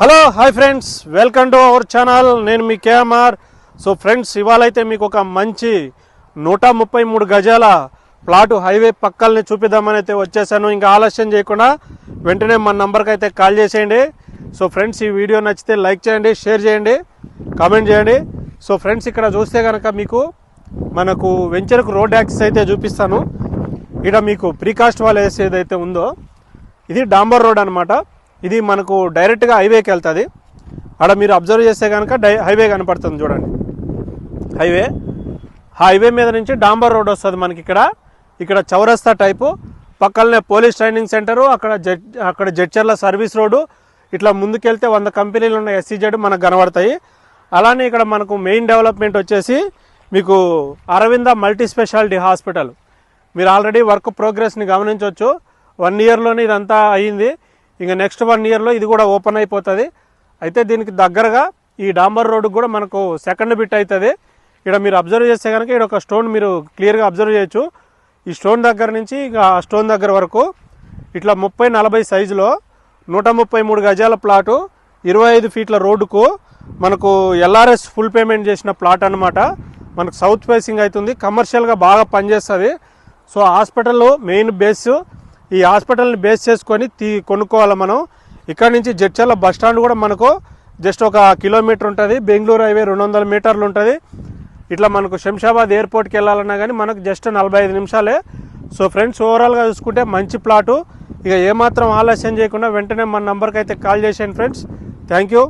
Hello hi friends welcome to our channel నేను మీ KMR. So friends ఇవాళ అయితే మీకు ఒక మంచి నూట ముప్పై మూడు గజాల ప్లాట్ హైవే పక్కల్ని చూపిద్దామని అయితే వచ్చేసాను. ఇంకా ఆలస్యం చేయకుండా వెంటనే మన నంబర్కి అయితే కాల్ చేసేయండి. సో ఫ్రెండ్స్ ఈ వీడియో నచ్చితే లైక్ చేయండి షేర్ చేయండి కామెంట్ చేయండి. సో ఫ్రెండ్స్ ఇక్కడ చూస్తే కనుక మీకు మనకు వెంచర్కు రోడ్ యాక్సెస్ అయితే చూపిస్తాను. ఇక్కడ మీకు ప్రీకాస్ట్ వాల్ వేసి ఏదైతే ఉందో ఇది డాంబర్ రోడ్ అనమాట ఇది మనకు డైరెక్ట్గా హైవేకి వెళ్తుంది. అక్కడ మీరు అబ్జర్వ్ చేస్తే కనుక డై హైవే కనపడుతుంది చూడండి. హైవే హైవే మీద నుంచి డాంబర్ రోడ్ వస్తుంది మనకి ఇక్కడ. ఇక్కడ చౌరస్తా టైపు పక్కనే పోలీస్ ట్రైనింగ్ సెంటరు అక్కడ జడ్ అక్కడ జడ్చర్ల సర్వీస్ రోడ్డు. ఇట్లా ముందుకెళ్తే వంద కంపెనీలు ఉన్న ఎస్సీజెడ్ మనకు కనబడతాయి. అలానే ఇక్కడ మనకు మెయిన్ డెవలప్మెంట్ వచ్చేసి మీకు అరవింద మల్టీ స్పెషాలిటీ హాస్పిటల్ మీరు ఆల్రెడీ వర్క్ ప్రోగ్రెస్ని గమనించవచ్చు వన్ ఇయర్లోనే ఇదంతా అయ్యింది ఇంకా నెక్స్ట్ వన్ ఇయర్లో ఇది కూడా ఓపెన్ అయిపోతుంది. అయితే దీనికి దగ్గరగా ఈ డాంబర్ రోడ్డు కూడా మనకు సెకండ్ బిట్ అవుతుంది ఇక్కడ మీరు అబ్జర్వ్ చేస్తే కనుక ఇక్కడ ఒక స్టోన్ మీరు క్లియర్గా అబ్జర్వ్ చేయొచ్చు. ఈ స్టోన్ దగ్గర నుంచి ఇక ఆ స్టోన్ దగ్గర వరకు ఇట్లా ముప్పై నలభై సైజులో నూట ముప్పై మూడు గజాల ప్లాటు ఇరవై ఐదు ఫీట్ల రోడ్డుకు మనకు ఎల్ఆర్ఎస్ ఫుల్ పేమెంట్ చేసిన ప్లాట్ అనమాట మనకు సౌత్ ఫేసింగ్ అవుతుంది. కమర్షియల్గా బాగా పనిచేస్తుంది. సో హాస్పిటల్ మెయిన్ బేస్ ఈ హాస్పిటల్ని బేస్ చేసుకొని తీ కొనుక్కోవాలి మనం. ఇక్కడ నుంచి జడ్చర్ల బస్ స్టాండ్ కూడా మనకు జస్ట్ ఒక కిలోమీటర్ ఉంటుంది. బెంగళూరు హైవే రెండు వందల మీటర్లు ఉంటుంది. ఇట్లా మనకు శంషాబాద్ ఎయిర్పోర్ట్కి వెళ్ళాలన్నా కానీ మనకు జస్ట్ నలభై ఐదు నిమిషాలే. సో ఫ్రెండ్స్ ఓవరాల్గా చూసుకుంటే మంచి ప్లాటు. ఇక ఏమాత్రం ఆలస్యం చేయకుండా వెంటనే మన నెంబర్కి అయితే కాల్ చేసేయండి ఫ్రెండ్స్. Thank you